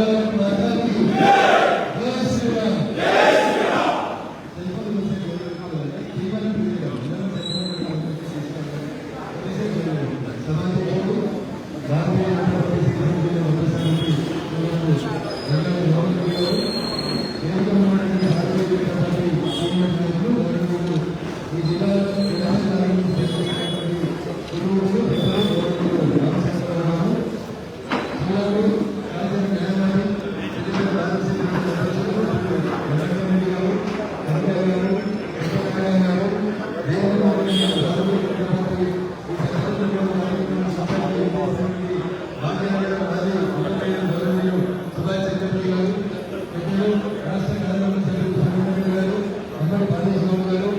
భారత్ మాతా key జై Sriram cellphone message ఎవరు జీవన ప్రియులు సమాజంలో భారతీయ జనతా పార్టీ శ్రీరాములు ఒకసారి రెండు గవర్నమెంట్ కేంద్రంలోని భారతీయ జనతా పార్టీ సీనియర్ నాయకులు గవర్నమెంట్ ఈ జిల్లాలో రాజధాని గురువులు పెద్దలు గవర్నమెంట్ రామచంద్రరావు జిల్లాలో రాజధాని న్యాయవాది జిల్లా రాజశేఖర అధ్యక్షులు వెంకటరెడ్డి గారు వెంకయ్య గారు వెంకయ్య గారు దేవరాజు గారు భారతీయ జనతా పార్టీ ఈ సందర్భంలో కార్యక్రమం సభ్యులు చేసినటువంటి భాగ్యనగర మాజీ ఉపమేయ గౌరవనీయులు సుభాష్ చంద్రపతి గారు పెద్దలు రాష్ట్ర కార్యవర్గ సభ్యులు సుబ్రహ్మణ్యం గారు అమ్మడి పాలేశ్వరం గారు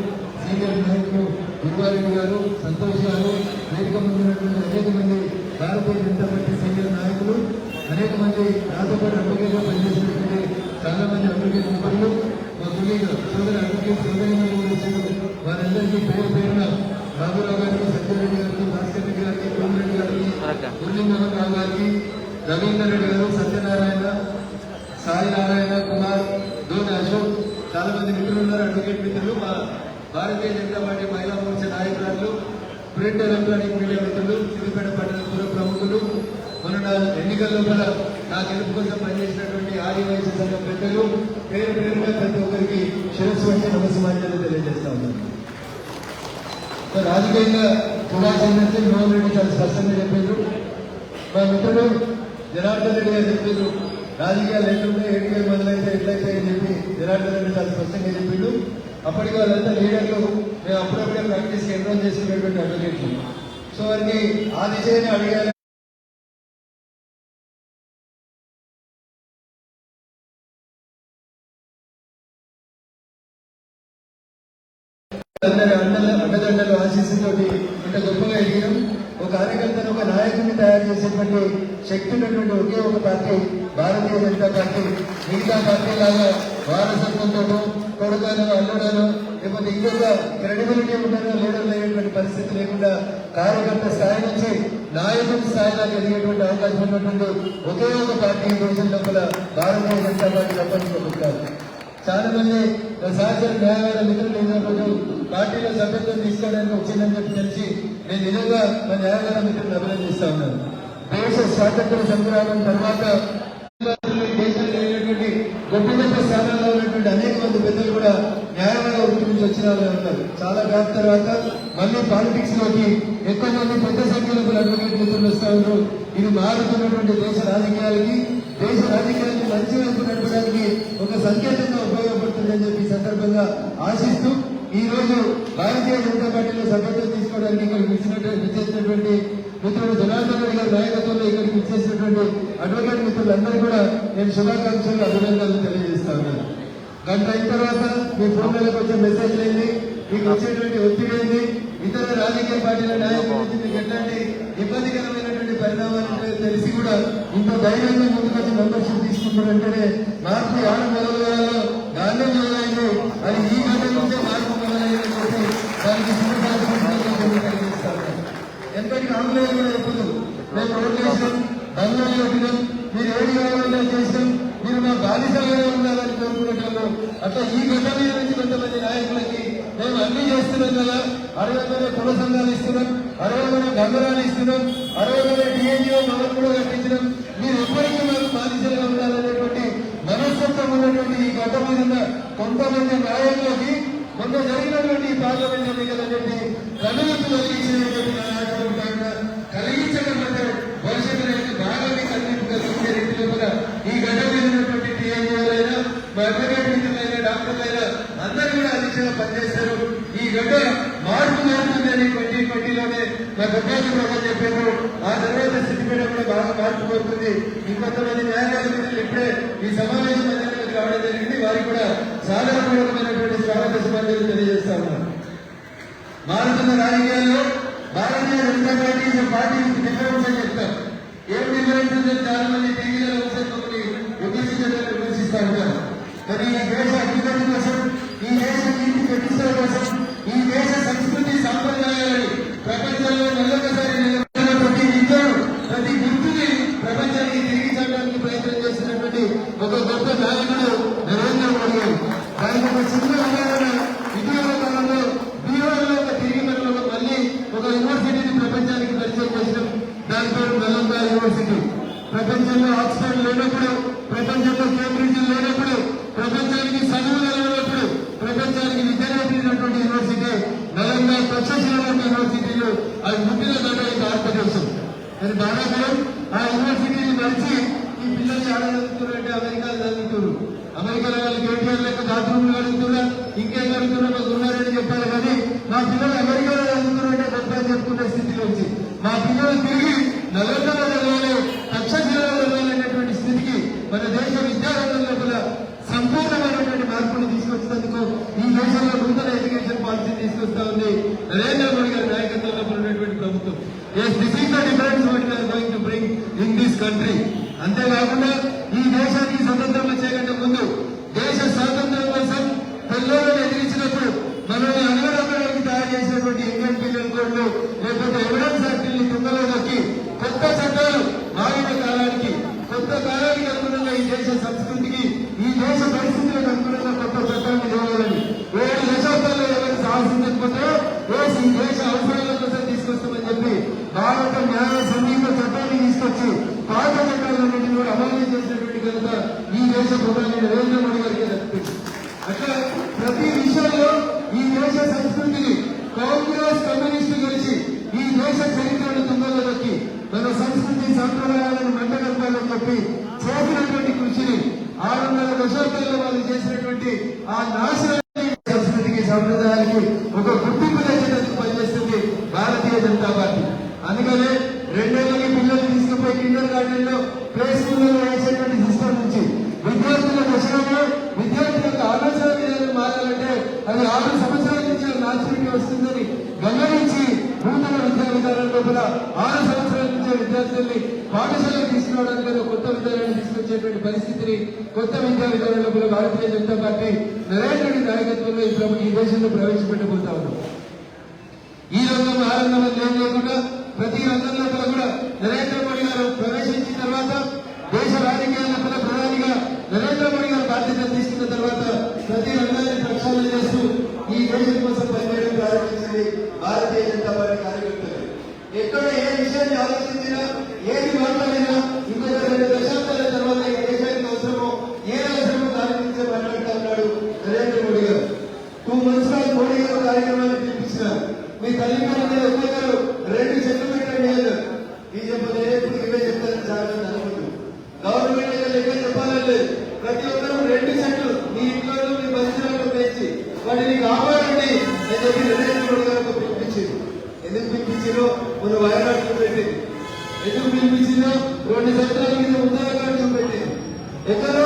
సీనియర్ నాయకులు దుర్గారెడ్డి గారు సంతోష్ గారు వేదిక ముందు ఉన్నటువంటి అనేక మంది భారతీయ జనతా పార్టీ సీనియర్ నాయకులు అనేక మంది నాతో పాటు అడ్వకేట్గా పనిచేసినటువంటి చాలా మంది అడ్వకేట్ మిత్రులు మా కొలీగ్ సోదర అడ్వకేట్ సోదరి వచ్చారు వారందరికీ పేరు పేరున బాబురావు గారికి సత్యరెడ్డి గారికి భాస్కర్ రెడ్డి గారికి కోమిరెడ్డి గారికి మురళీమోహన్ రావు గారికి రవీందర్ రెడ్డి గారు సత్యనారాయణ సాయి నారాయణ కుమార్ దోని అశోక్ చాలా మంది మిత్రులు ఉన్నారు అడ్వకేట్ మిత్రులు మా భారతీయ జనతా పార్టీ మహిళా మోర్చా నాయకురాలు ప్రింట్ ఎలక్ట్రానిక్ మీడియా మిత్రులు సిద్దిపేట పట్టణ పుర ప్రముఖులు మొన్న నా ఎన్నికల లోపల నా గెలుపు కోసం పనిచేసినటువంటి ఆదివాసీ సంఘ పెద్దలు పేరు పేరుగా ప్రతి ఒక్కరికి శిరస్సు వచ్చి నమస్కారాలు తెలియజేస్తా ఉన్నాను. సో రాజకీయంగా చూడాల్సిందంటే మోహన్ రెడ్డి చాలా స్పష్టంగా చెప్పారు. మా మిత్రుడు జనార్దన్ రెడ్డి గారు చెప్పారు రాజకీయాలు ఎట్లుంటే ఎన్నికలు మొదలైతే ఎట్లయితే అని చెప్పి జనార్దన్ రెడ్డి చాలా స్పష్టంగా చెప్పిండు. అప్పటికి వాళ్ళంతా లీడర్లు మేము అప్పుడప్పుడే ప్రాక్టీస్ ఎన్రోల్ చేసుకునేటువంటి అడ్వకేట్లు సో వారికి ఆ దిశని అడిగాలి అందరి అండల అండదండలు ఆశీస్సుతోటి ఇంత గొప్పగా ఎదిగినాం ఒక కార్యకర్తను ఒక నాయకుడిని తయారు చేసేటువంటి శక్తి ఉన్నటువంటి ఒకే ఒక పార్టీ భారతీయ జనతా పార్టీ మిగతా పార్టీ లాగా వారసత్వంతో కొడుకాను అల్లుడాను లేకపోతే ఇంకొక క్రెడిబిలిటీ ఉండడం లీడర్ లేనటువంటి పరిస్థితి లేకుండా కార్యకర్త స్థాయి నుంచి నాయకుడి స్థాయిలో ఎదిగేటువంటి అవకాశం ఉన్నటువంటి ఒకే ఒక పార్టీ ఈ లోపల భారతీయ జనతా పార్టీ తప్పనిసరి చాలా మంది సహచర న్యాయవాద మిత్రులు ఈరోజు పార్టీలో సభ్యత్వం తీసుకోవడానికి వచ్చిందని చెప్పి తెలిసి నేను నిజంగా మా న్యాయవాద మిత్రులను అభినందిస్తా ఉన్నాను. దేశ స్వాతంత్ర సంగ్రామం తర్వాత దేశంలో లేనటువంటి గొప్ప గొప్ప స్థానాల్లో ఉన్నటువంటి అనేక మంది పెద్దలు కూడా న్యాయవాద వృత్తి నుంచి వచ్చిన వాళ్ళు ఉన్నారు. చాలా కాలం తర్వాత మళ్ళీ పాలిటిక్స్లోకి ఎక్కువ మంది పెద్ద సంఖ్యలో కూడా అడ్వకేట్ మిత్రులు వస్తూ ఉన్నారు. ఇది మారుతున్నటువంటి దేశ రాజకీయాలకి దేశ రాజకీయాలకు మంచి వైపు నడపడానికి ఒక సంకేతంగా ఉపయోగపడుతుందని చెప్పి సందర్భంగా ఆశిస్తూ ఈ రోజు భారతీయ జనతా పార్టీలో సభ్యత్వం తీసుకోవడానికి ఇక్కడికి విచ్చేసినటువంటి మిత్రుడు జనార్దన్ రెడ్డి గారి నాయకత్వంలో ఇక్కడికి విచ్చేసినటువంటి అడ్వకేట్ మిత్రులందరూ కూడా నేను శుభాకాంక్షలు అభినందనలు తెలియజేస్తాను గంట అయిన తర్వాత మీ ఫోన్లకు వచ్చే మెసేజ్ ఏంది మీకు వచ్చేటువంటి ఒత్తిడి ఏంది ఇతర రాజకీయ పార్టీల నాయకుల నుంచి ఎట్లాంటి ఇబ్బందికరమైనటువంటి పరిణామాలు ఉంటాయో తెలిసి కూడా ఇంత ధైర్యంగా ముందుకొచ్చి మెంబర్షిప్ తీసుకుంటారంటేనే మార్పు ఆడ మొదలయ్యాలో గాంధీ మొదలైంది అది ఈ గంట నుంచే మార్పు మొదలైందని చెప్పి దానికి ఎంతటి ఆంగ్లేయులు కూడా ఎప్పుడు మేము రోడ్లు వేసినాం బంగారు కొట్టినాం మీరు ఏడు కావాలన్నా చేసాం మీరు మా బాధితంగా ఉండాలని కోరుకునేటప్పుడు అట్లా ఈ గడ్డ మీద నుంచి కొంతమంది నాయకులకి మేము అన్ని చేస్తున్నాం కదా. అరవై మంది కుల సంఘాలు ఇస్తున్నాం. అరవై మంది గంగరాలు ఇస్తున్నాం. అరవై మంది డిఎన్జిఓ మనం కూడా కట్టించడం మీరు ఎప్పటికీ మాకు బాధితులుగా ఉండాలనేటువంటి మనస్తత్వం ఉన్నటువంటి ఈ గడ్డ మీద కొంతమంది న్యాయంలోకి కొంత జరిగినటువంటి ఈ పార్లమెంట్ ఎన్నికలు చెప్పి కలిగించిన కలిగించినటువంటి నాయకులు కాకుండా కలిగించడం అంటే భవిష్యత్తులో ఇంకా బాగా మీకు అన్నింటిగా చూసే రీతిలో కూడా ఈ గడ్డ మీద ఉన్నటువంటి టీఎన్ఏలైనా మా అడ్వకేట్ మిత్రులైనా డాక్టర్లైనా అందరూ కూడా ఆ దిశగా పనిచేస్తారు ఈ గడ్డ మార్పు జరుగుతుందని ట్వంటీ ట్వంటీలోనే మా గడ్డాజీ ప్రభు చెప్పారు ఆ తర్వాత సిద్దిపేట కూడా బాగా మార్పు కోరుతుంది ఇంకొంతమంది న్యాయవాదులు ఇప్పుడే ఈ సమావేశం మధ్యలోకి రావడం జరిగింది. వారికి కూడా సాధారణమైనటువంటి స్వాగత శుభాకాంక్షలు తెలియజేస్తా ఉన్నారు మారుతున్న రాజకీయాల్లో Bharatiya Janata party party difference అని చెప్తారు. ఏం డిఫరెన్స్ ఉందని చాలా మంది టీవీలో ఒకసారి మమ్మల్ని విమర్శించడానికి విమర్శిస్తా ఉంటారు. మరి ఈ దేశ అభివృద్ధి కోసం ఈ దేశ నీతి ప్రతిష్ట కోసం ఈ దేశ సంస్కృతి సాంప్రదాయాలని ప్రపంచంలో మళ్ళొకసారి నిలబెట్టిన దేశంలో ఆక్స్ఫర్డ్ లేనప్పుడు ప్రపంచంలో కేంబ్రిడ్జ్ లేనప్పుడు ప్రపంచానికి చదువులు లేనప్పుడు ప్రపంచానికి విద్య నేర్పినటువంటి యూనివర్సిటీ నలంగా ప్రత్యక్షమైనటువంటి యూనివర్సిటీలు అది ముందుగా దాని ఆంధ్రప్రదేశ్ మరి భారతలో ఆ యూనివర్సిటీని మరిచి ఈ పిల్లలు ఆడగలుగుతున్నారంటే అమెరికాలు చదువుతున్నారు. అమెరికాలో వాళ్ళు కేటీఆర్ లెక్క బాత్రూమ్లు కడుగుతున్నారు ఇంకేం కడుగుతున్నారు మాకు ఉన్నారని చెప్పారు కానీ మా పిల్లలు అమెరికాలో చదువుతున్నారంటే గొప్ప చెప్పుకునే స్థితిలో వచ్చి మా పిల్లలు తిరిగి నలంగా ఏ this is the difference which are going to bring in this country అంతేకాకుండా దశాబ్దాల్లో వాళ్ళు చేసినటువంటి ఆ నాశనానికి సంప్రదాయానికి ఒక గుర్తింపు తెచ్చేటట్టు పనిచేస్తుంది భారతీయ జనతా పార్టీ. అందుకనే రెండేళ్ళకి పిల్లలు తీసుకుపోయి కిండర్ గార్డెన్లో ప్లే స్కూల్ వేసేటువంటి సిస్టమ్ నుంచి విద్యార్థుల దశలో విద్యార్థుల యొక్క ఆలోచన విధానం మారాలంటే అది ఆరు సంవత్సరాల నుంచి నాశనానికి వస్తుందని గమనించి నూతన విద్యా విధానం లోపల ఆరు సంవత్సరాల నుంచి విద్యార్థుల్ని పాఠశాలకు తీసుకురావడానికి కొత్త విధానాన్ని తీసుకొచ్చేటువంటి పరిస్థితిని కొత్త విద్యా విధానంలో భారతీయ జనతా పార్టీ నరేంద్రుడి నాయకత్వంలో ఇప్పుడు ఈ దేశంలో ప్రవేశపెట్టబోతా ఉన్నాం ఈ రంగం ఆ రంగం ఏం లేకుండా ప్రతి రంగంలో కూడా నరేంద్ర మోడీ గారు ప్రవేశించిన తర్వాత దేశ రాజకీయాల ప్రధానిగా నరేంద్ర మోడీ గారు బాధ్యత తీసుకున్న తర్వాత ప్రతి రంగాన్ని ప్రక్షాళన చేస్తూ ఈ దేశం కోసం పనిచేయడం ప్రారంభించింది భారతీయ జనతా పార్టీ కార్యకర్తలు. ఎక్కడ ఏ విషయాన్ని ఆలోచించినా ఏది మాట్లాడినా ఇంకొక రెండు దశాబ్దాల జరిగింది ఉదయగారు చూపెట్టి ఎక్కడో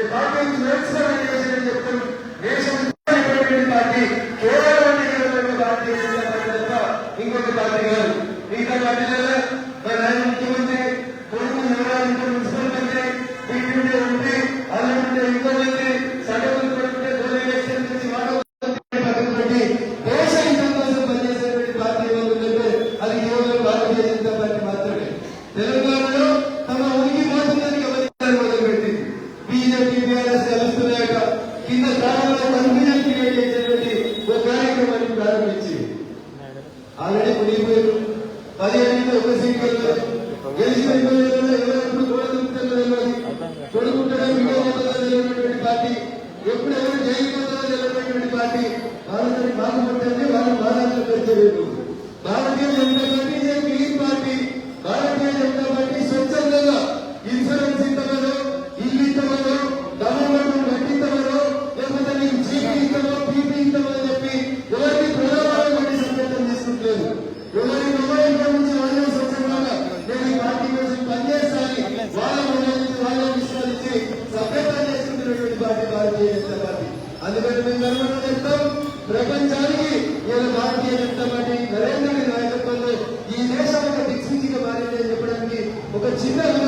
ఈ పార్టీ నుంచి నేర్చుకోవడానికి చెప్తాను. దేశం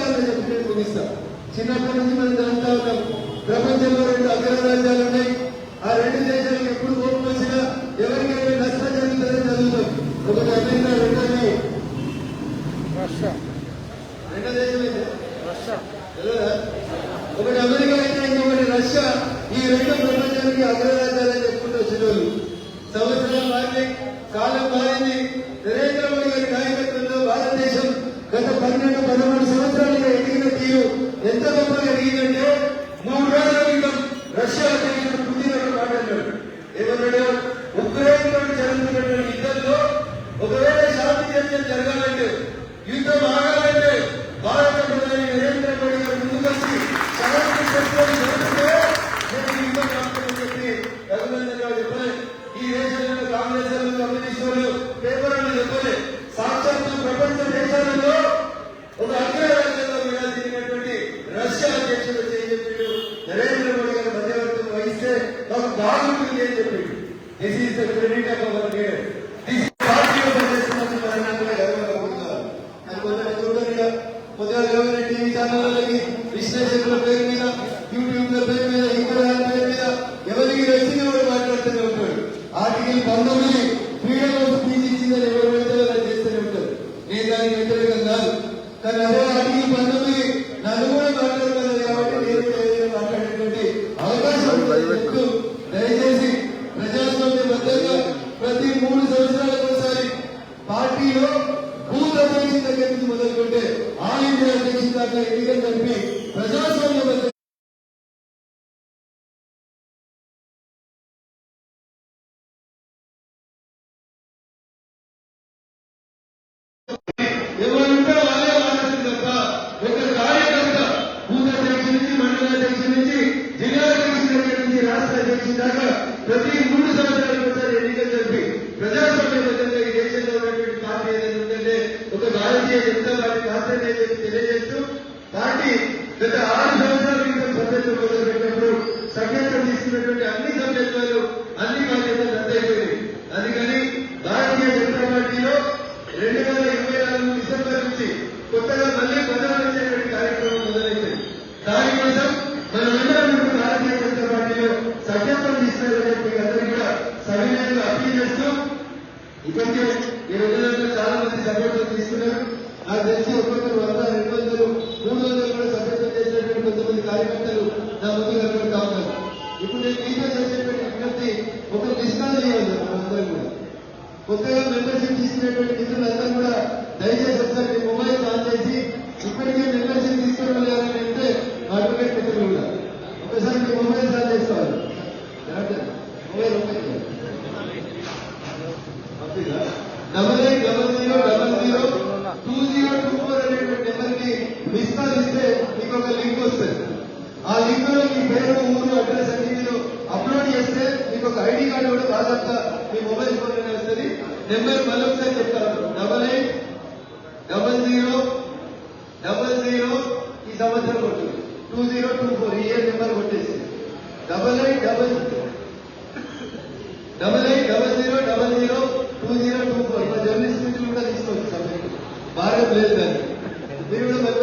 చెప్తాను ప్రపంచంలో రెండు అగ్ర రాజ్యాలు ఆ రెండు దేశాలకు ఎప్పుడు ఓపెన్స్గా ఎవరికైనా నష్టం జరుగుతుందని ఒకటి అమెరికా రెండోది రెండో దేశం అయితే. ఒకటి అమెరికా అయితే ఇంకొకటి రష్యా. ఈ రెండు ప్రపంచానికి అగ్ర రాజ్యాలని చెప్పుకుంటూ వచ్చిన వాళ్ళు. సంవత్సరాలు కాలం మారింది.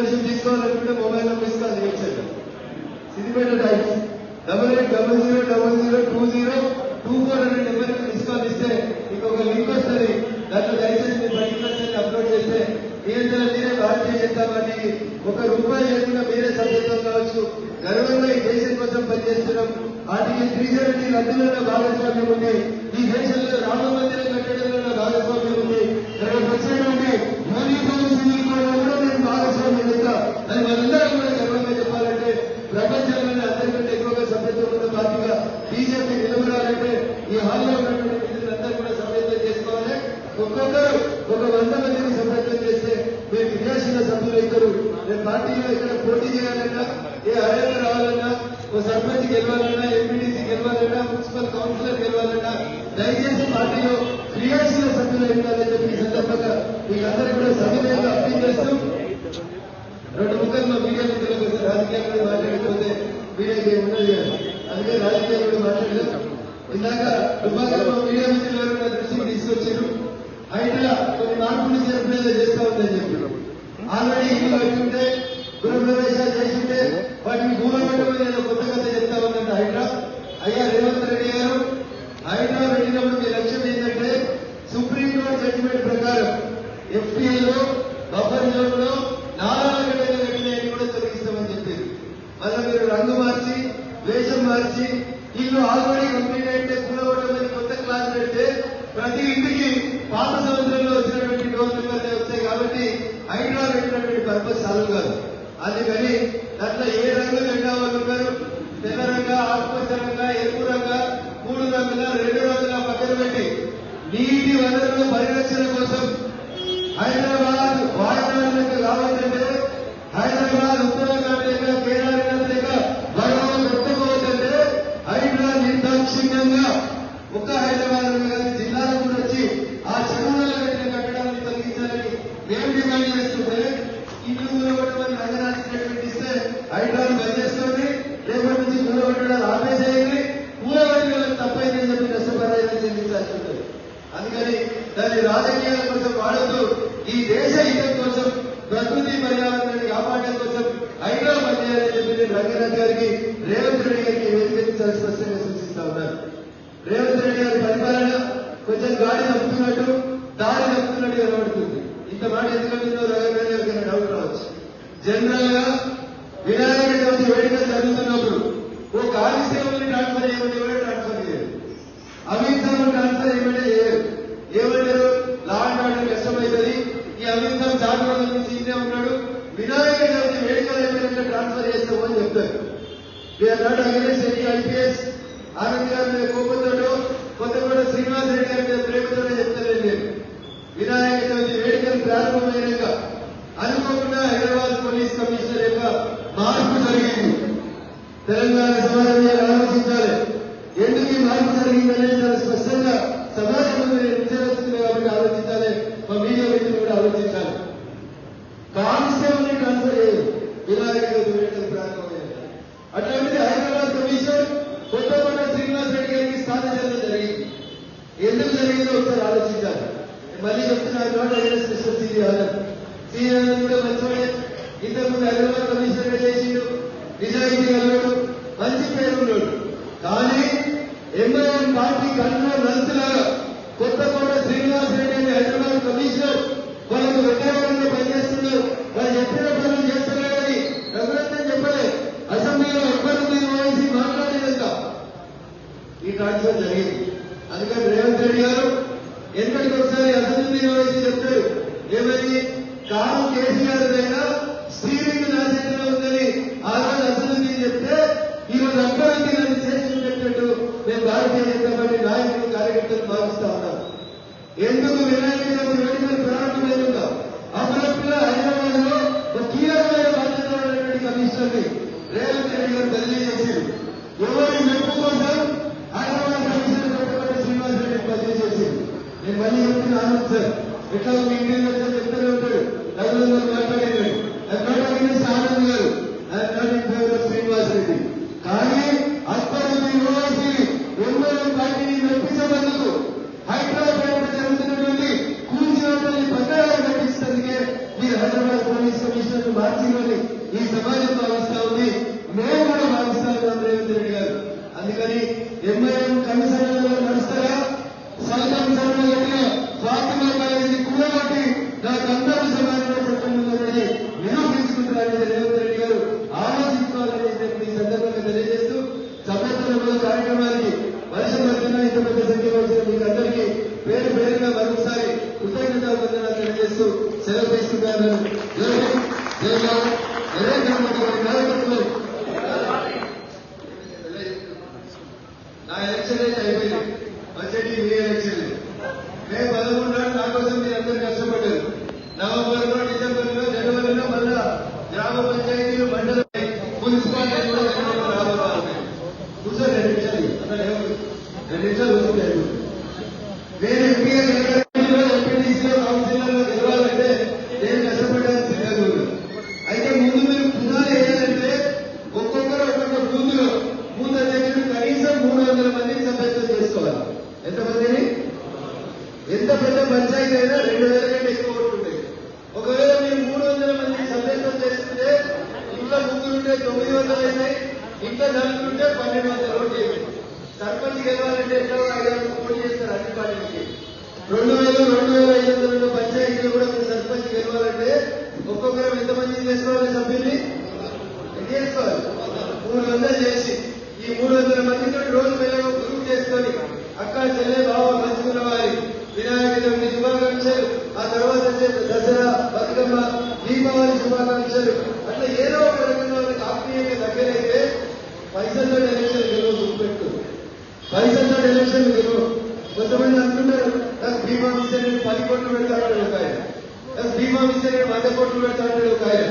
అడ్మిషన్ తీసుకోవాలనుకుంటే మొబైల్ నెంబర్ ఇస్తా అది website Siddipet times double eight double zero double zero two zero two four అనే నెంబర్ మిస్ కాల్ ఇస్తే మీకు ఒక లింక్ వస్తుంది. దాంట్లో దయచేసి మీ పర్టికులర్స్ అన్ని అప్లోడ్ చేస్తే నియంత్రణ మీరే భారతీయ జనతా పార్టీ ఒక రూపాయి లేకుండా మీరే సభ్యత్వం కావచ్చు. గర్వంగా ఈ దేశం కోసం పనిచేస్తున్నాం. ఆర్టికల్ త్రీ సెవెంటీ రద్దులలో భాగస్వామ్యం ఉంటే ఈ దేశంలో రామ మందిరం కట్టడంలో భాగస్వామ్యం గెలవాలన్నా ఏ హయాంలో రావాలన్నా ఓ సర్పంచ్ గెలవాలన్నా ఎంపీటీసీ గెలవాలన్నా మున్సిపల్ కౌన్సిలర్ గెలవాలన్నా దయచేసి పార్టీలో క్రియాశీల సభ్యులు ఉండాలని చెప్పి సందర్భంగా మీకందరూ కూడా సవినయంగా అప్పీల్ చేస్తూ రెండు ముఖంలో మీడియా మిత్రులకు రాజకీయాలు మాట్లాడకపోతే మీడియాకి ఉన్నది అందుకే రాజకీయాలు కూడా మాట్లాడలేదు. ఇందాక దుబ్బాకలో మీడియా మిత్రులు ఎవరైనా దృష్టికి తీసుకొచ్చారు. హైడ్రా కొన్ని మార్పులు చేపట్టేలా చెప్పారు. ఆల్రెడీ ఇల్లు కట్టుంటే దురుపదేశాలు చేస్తుంటే వాటిని మూలపెట్టమని నేను కొత్త కథ చెప్తా ఉన్నాను హైడ్రా అయ్యా రేవంత్ రెడ్డి గారు హైడ్రా వెళ్ళినప్పుడు మీ లక్ష్యం ఏంటంటే సుప్రీంకోర్టు జడ్జిమెంట్ ప్రకారం ఎఫ్టీఏలో బఫర్ జోన్లో నాలుగు గంటల కూడా తొలగిస్తామని చెప్పారు మళ్ళీ మీరు రంగు మార్చి వేషం మార్చి గారికి రంగనాథ్ స్టేట్మెంట్ ఇస్తే హైడ్రాన్ బంద్ చేసుకోండి రేపటి నుంచి కూలగొట్టడాలు ఆపేసేయండి. కూలగొట్టిన వాళ్ళకి ఈ దేశ హితం కోసం ప్రకృతి పర్యావరణాన్ని కాపాడడం కోసం హైడ్రా బంద్ చేయాలని చెప్పి నేను రంగనాథ్ గారికి రేవంత్ రెడ్డి గారికి కొంచెం గాడి దారి తప్పుతున్నట్టు కనబడుతుంది. ఇంత మాట ఎందుకంటుందో రవీంద్ర గారికి డౌట్ జనరల్గా వినాయక చవితి వేడుకలు జరుగుతున్నప్పుడు ఓ కానిస్టేబుల్ని ట్రాన్స్ఫర్ చేయమని ఎవరు ట్రాన్స్ఫర్ చేయరు. అమితం ట్రాన్స్ఫర్ చేయమని చేయరు. ఏమంటారు? లా అండ్ ఆర్డర్ కష్టమవుతుంది. ఈ అమితం చాలా నుంచి ఇదే ఉన్నాడు. వినాయక చవితి వేడుకలు ఏమైనా ట్రాన్స్ఫర్ చేస్తామని చెప్తారు. We are not against any IPS Anand గారు మీద కోపంతో కొత్తగూడ శ్రీనివాస్ రెడ్డి గారి మీద ప్రేమతోనే చెప్తారండి వినాయక చవితి వేడుకలు ప్రారంభమైనాక ಸಂಪೂರ್ಣ ಹೈದರಾಬಾದ್ ಪೊಲೀಸ್ ಕಮಿಷನರ್ ಎಂಬ ಮಾರ್ಪು ಜರುಗಿದ್ದು ತೆಲಂಗಾಣ ಸಮಾಜದಲ್ಲಿ ಆರಂಭಿಸಿದ್ದಾರೆ ಎಂದು ಈ ಮಾರ್ಪು ಜರುಗಿದ್ದಲ್ಲಿ ನಾನು una দেওয়া হচ্ছে এটাও ইংরেজদের దీపావళి ఇచ్చారు అట్లా ఏదో ఒక రకంగా వాళ్ళకి ఆత్మీయంగా దగ్గరైతే పైసల్లో ఎలక్షన్ గెలవ గుర్తుపెట్టు. పైసల్లో ఎలక్షన్ గెలవ కొంతమంది అనుకుంటారు నాకు బీమా ఇస్తే నేను పది కోట్లు పెడతాడు ఒక ఆయన నాకు బీమా ఇస్తే నేను వంద కోట్లు పెడతాడు ఒక ఆయన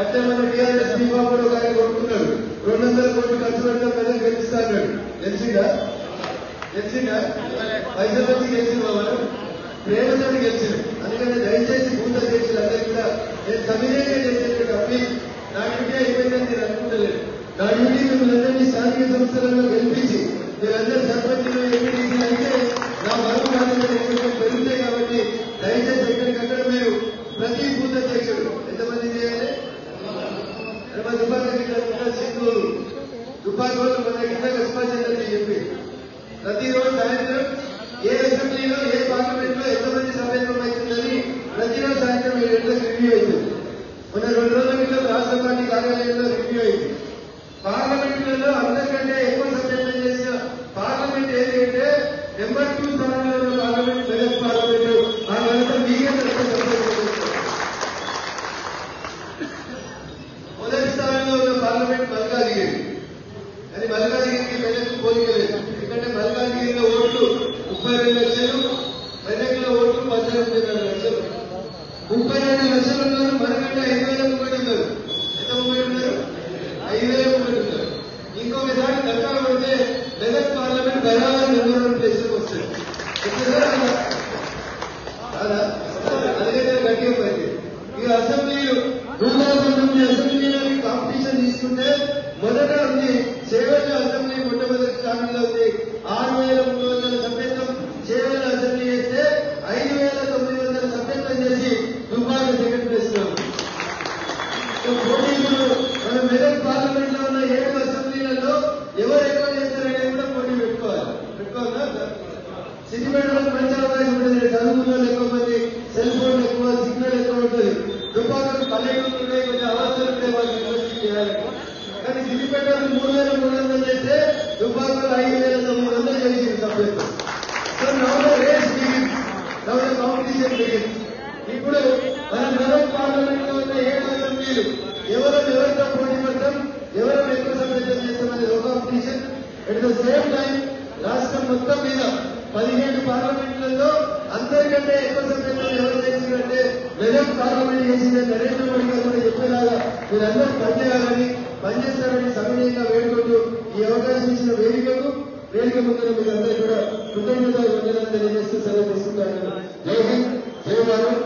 అట్లే మన టీఆర్ఎస్ బీమా కూడా ఒక ఆయన కొట్టుకున్నాడు రెండు వందల కోట్లు ఖర్చు పెడతాం ప్రజలు గెలుస్తాడు తెలిసిందా తెలిసిందా పైసలు వచ్చి గెలిచిన మనం ప్రేమతో గెలిచిన అందుకని దయచేసి భూత అధ్యక్షులు అందరికీ కూడా నేను సవినయంగా చేసేటువంటి అప్పీల్ నా డ్యూటీ అయిపోయిందని నేను అనుకుంటలేదు. నా డ్యూటీ మిమ్మల్ని స్థానిక సంస్థలలో గెలిపించి మీరందరూ సర్పంచులు ఎంపీడీసీలు అయితే నా మరో బాధ్యతలు పెరుగుతాయి కాబట్టి దయచేసి ఎక్కడికక్కడ మీరు ప్రతి బూత్ అధ్యక్షుడు ఎంతమంది చేయాలి? మన దుబ్బాక సింగూరు దుబ్బాక మన కింద కస్పాచండి చెప్పి. ప్రతిరోజు సాయంత్రం ఏ అసెంబ్లీలో ఏ పార్లమెంట్లో ఎంతమంది సభ్యులు అవుతుందని ప్రతిరోజు సాయంత్రం ఏడు గంటలకు రివ్యూ అవుతుంది మొన్న రెండు రోజుల క్రితం రాష్ట్ర పార్టీ కార్యాలయంలో రివ్యూ అయింది పార్లమెంట్లలో అందరికంటే ఎక్కువ సభ్యులు చేసిన పార్లమెంట్ ఏది అంటే నెంబర్ టూ స్థానంలో ఉన్న పార్లమెంట్ మెదక్ పార్లమెంట్ ఆ ఘనత మీకే దక్కుతుంది. మొదటి స్థానంలో ఉన్న పార్లమెంట్ మల్కాజిగిరి అది మల్కాజిగిరికి మెదక్ పోలిక లేదు ఎందుకంటే మల్కాజిగిరిలో ఓట్లు ముప్పై రెండు లక్షలు మెదక్లో ఓట్లు పద్దెనిమిదిన్నర లక్షలు ముప్పై రెండు లక్షలు ఉన్నారు మనకంటే ఐదు వేల ముప్పై ఉన్నారు ఎంత ముప్పై ఉన్నారు ఐదు వేల ముప్పై ఉన్నారు ఇంకొకసారి దక్కాలు పడితే మెదక్ పార్లమెంట్ బరాబర్ నెంబర్ వన్ ప్లేస్లోకి వస్తుంది ఎట్లా కాదా అందుకైతే గట్టిగా పోయింది ఇక అసెంబ్లీలు నూట పంతొమ్మిది అసెంబ్లీలని కాంపిటీషన్ తీసుకుంటే మొదట ఉంది చేవెళ్ళ అసెంబ్లీ మొట్టమొదటి స్థానంలో ఉంది ఆరు వేల మూడు వందల సభ్యత్వం చేవెళ్ళ అసెంబ్లీ చేస్తే ఐదు వేల తొమ్మిది వందల సభ్యత్వం చేసి దుబ్బాక సెకండ్ ప్లేస్లో ఉంది. సో పోటీలు మన మెదక్ పార్లమెంట్లో ఉన్న ఏడు అసెంబ్లీలలో ఎవరు ఎక్కువ చేస్తారనేది కూడా పోటీ పెట్టుకోవాలి పెట్టుకోవాలా సిద్దిపేటలో మంచి అవకాశం ఉంటుంది చదువుకున్న వాళ్ళు ఎక్కువ మంది సెల్ ఫోన్ ఎక్కువ సిగ్నల్ ఎక్కువ ఉంటుంది దుబ్బాకలు పల్లెటూరు ఉంటాయి అవసరం ఉంటాయి వాళ్ళు యూనివర్సిటీ చేయాలి. కానీ సిద్దిపేటలో మూడు వేల మూడు వందలు చేస్తే దుబ్బాకలు ఐదు వేల మూడు వందలు చేసింది subject so now race begin now competition begin ఇప్పుడు మన మెదక్ పార్లమెంట్లో ఉన్న ఏడు అసెంబ్లీలు ఎవరు ఎవరితో పోటీ పడతాం ఎవరు ఎక్కువ సభ్యత్వం చేస్తామనేది ఒక competition at the same time రాష్ట్రం మొత్తం మీద పదిహేడు పార్లమెంట్లలో అందరికంటే ఎక్కువ సభ్యత్వం ఎవరైతే చేసిందంటే మెదక్ చేసిన నరేంద్ర మోడీ గారు కూడా చెప్పేలాగా మీరందరూ పనిచేయాలని పనిచేస్తారని సమయంగా వేడుకుంటూ ఈ అవకాశం ఇచ్చిన వేదికకు వేదిక ముందు మీరందరూ కూడా కృతజ్ఞత వందనాలు తెలియజేస్తూ సెలవు తీసుకుంటారు జై హింద్ జై భారత్.